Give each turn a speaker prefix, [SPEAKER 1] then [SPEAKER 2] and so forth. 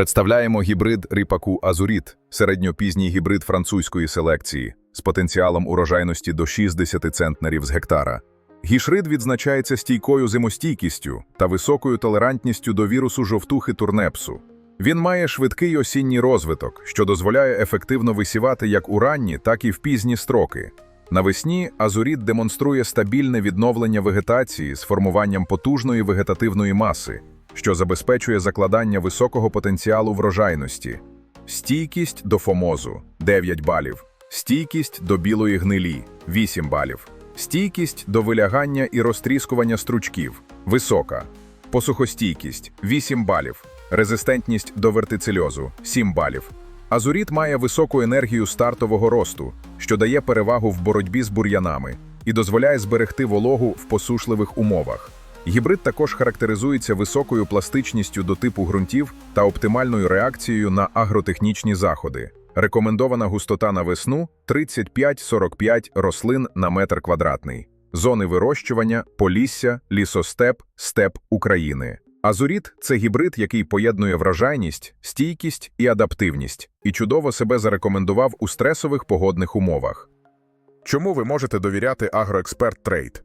[SPEAKER 1] Представляємо гібрид ріпаку Азуріт, середньопізній гібрид французької селекції з потенціалом урожайності до 60 центнерів з гектара. Гішрид відзначається стійкою зимостійкістю та високою толерантністю до вірусу жовтухи турнепсу. Він має швидкий осінній розвиток, що дозволяє ефективно висівати як у ранні, так і в пізні строки. Навесні азуріт демонструє стабільне відновлення вегетації з формуванням потужної вегетативної маси, що забезпечує закладання високого потенціалу врожайності, стійкість до фомозу 9 балів, стійкість до білої гнилі 8 балів, стійкість до вилягання і розтріскування стручків висока, посухостійкість 8 балів, резистентність до вертицельозу 7 балів. Азуріт має високу енергію стартового росту, що дає перевагу в боротьбі з бур'янами і дозволяє зберегти вологу в посушливих умовах. Гібрид також характеризується високою пластичністю до типу ґрунтів та оптимальною реакцією на агротехнічні заходи. Рекомендована густота на весну 35-45 рослин на метр квадратний. Зони вирощування Полісся, лісостеп, степ України. Азуріт це гібрид, який поєднує вражайність, стійкість і адаптивність, і чудово себе зарекомендував у стресових погодних умовах.
[SPEAKER 2] Чому ви можете довіряти Агроексперт Трейд?